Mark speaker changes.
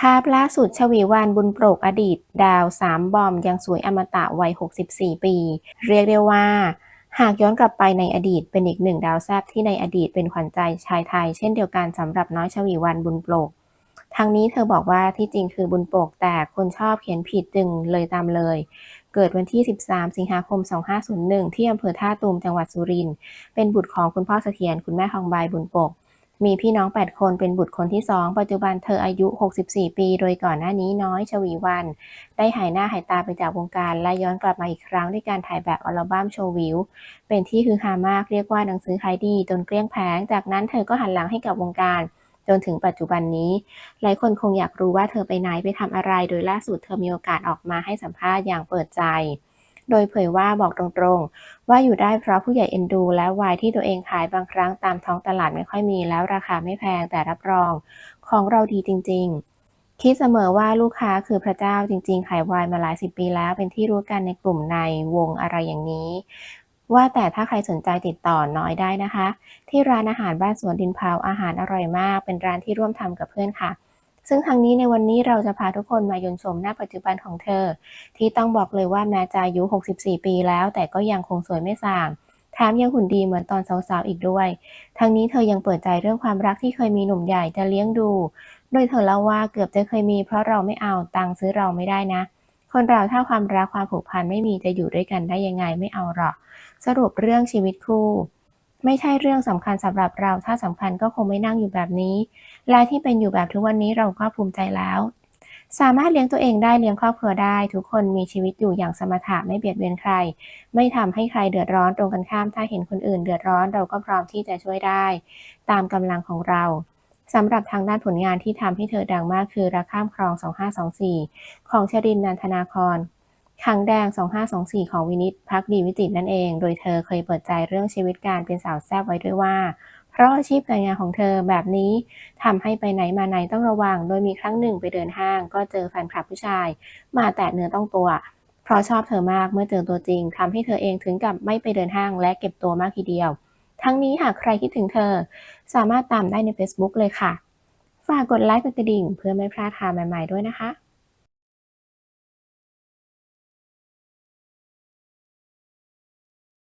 Speaker 1: ภาพล่าสุดชวีวรรณบุญโปรกอดีต ดาวสามบอมยังสวยอมตะวัย 64 ปี เรียกได้ว่า หากย้อนกลับไปในอดีตเป็นอีกหนึ่งดาวแซบที่ในอดีตเป็นขวัญใจชายไทย เช่นเดียวกันสำหรับน้อยชวีวรรณบุญโปรกทั้งนี้เธอบอกว่าที่จริงคือบุญโปรกแต่คนชอบเขียนผิดจึงเลยตามเลย เกิดวันที่ 13 สิงหาคม 2501 ที่อำเภอท่าตูมจังหวัดสุรินทร์เป็นบุตรของคุณพ่อเสถียรคุณแม่ทองใบบุญโปก มีพี่น้อง 8 คนเป็นบุตรคนที่ 2 ปัจจุบันเธออายุ 64 ปี โดยก่อนหน้านี้น้อยชวีวัน ได้หายหน้าหายตาไปจากวงการ และย้อนกลับมาอีกครั้งด้วยการถ่ายแบบอัลบั้มโชว์วิว เป็นที่ฮือฮามากเรียกว่าหนังสือขายดีจนเกลี้ยงแผง จากนั้นเธอก็หันหลังให้กับวงการ จนถึงปัจจุบันนี้ หลายคนคงอยากรู้ว่าเธอไปไหนไปทำอะไร โดยล่าสุดเธอมีโอกาสออกมาให้สัมภาษณ์อย่างเปิดใจ โดยเผยว่าบอกตรงๆ ว่าอยู่ได้เพราะผู้ใหญ่เอ็นดู และวายที่ตัวเองขายบางครั้งตามท้องตลาดไม่ค่อยมีแล้วราคาไม่แพงแต่รับรอง ของเราดีจริง ๆ คิดเสมอว่าลูกค้าคือพระเจ้าจริง ๆ ขายวายมาหลายสิบปีแล้วเป็นที่รู้กันในกลุ่มในวงอะไรอย่างนี้ ว่าแต่ถ้าใครสนใจติดต่อน้อยได้นะคะ ที่ร้านอาหารบ้านสวนดินเผาอาหารอร่อยมาก เป็นร้านที่ร่วมทำกับเพื่อนค่ะ ซึ่งทางนี้ในวันนี้เราจะพาทุกคนมายนชมหน้าปัจจุบันของเธอ ที่ต้องบอกเลยว่าแม้จะอายุ 64 ปีแล้ว แต่ก็ยังคงสวยไม่ส่างแถมยังหุ่นดีเหมือนตอนสาวๆอีกด้วย ทั้งนี้เธอยังเปิดใจเรื่องความรักที่เคยมีหนุ่มใหญ่จะเลี้ยงดู โดยเธอเล่าว่าเกือบจะเคยมีเพราะเราไม่เอาตังค์ซื้อเราไม่ได้นะ คนเราถ้าความรักความผูกพันไม่มีจะอยู่ด้วยกันได้ยังไงไม่เอาหรอก สรุปเรื่องชีวิตคู่ ไม่ใช่เรื่องสำคัญสำหรับเรา ถ้าสำคัญก็คงไม่นั่งอยู่แบบนี้ และที่เป็นอยู่แบบทุกวันนี้เราก็ภูมิใจแล้ว สามารถเลี้ยงตัวเองได้เลี้ยงครอบครัวได้ ทุกคนมีชีวิตอยู่อย่างสมถะไม่เบียดเบียนใคร ไม่ทำให้ใครเดือดร้อนตรงกันข้าม ถ้าเห็นคนอื่นเดือดร้อนเราก็พร้อมที่จะช่วยได้ ตามกำลังของเราสำหรับทางด้านผลงานที่ทำให้เธอดังมากคือรักข้ามครอง 2524 ของชรินนันทนาคร ขังแดง 2524 ของวินิตพักดีวิจิตนั่นเอง โดยเธอเคยเปิดใจเรื่องชีวิตการเป็นสาวแซ่บไว้ด้วยว่า เพราะอาชีพการงานของเธอแบบนี้ทำให้ไปไหนมาไหนต้องระวัง โดยมีครั้งหนึ่งไปเดินห้าง ก็เจอแฟนคลับผู้ชาย มาแตะเนื้อต้องตัว เพราะชอบเธอมากเมื่อเจอตัวจริงทำให้เธอเองถึงกับไม่ไปเดินห้างและเก็บตัวมากทีเดียว ทั้งนี้หากใครคิดถึงเธอ สามารถตามได้ใน Facebook เลยค่ะ ฝากกดไลค์กดกระดิ่ง เพื่อไม่พลาดข่าวใหม่ ๆด้วยนะคะ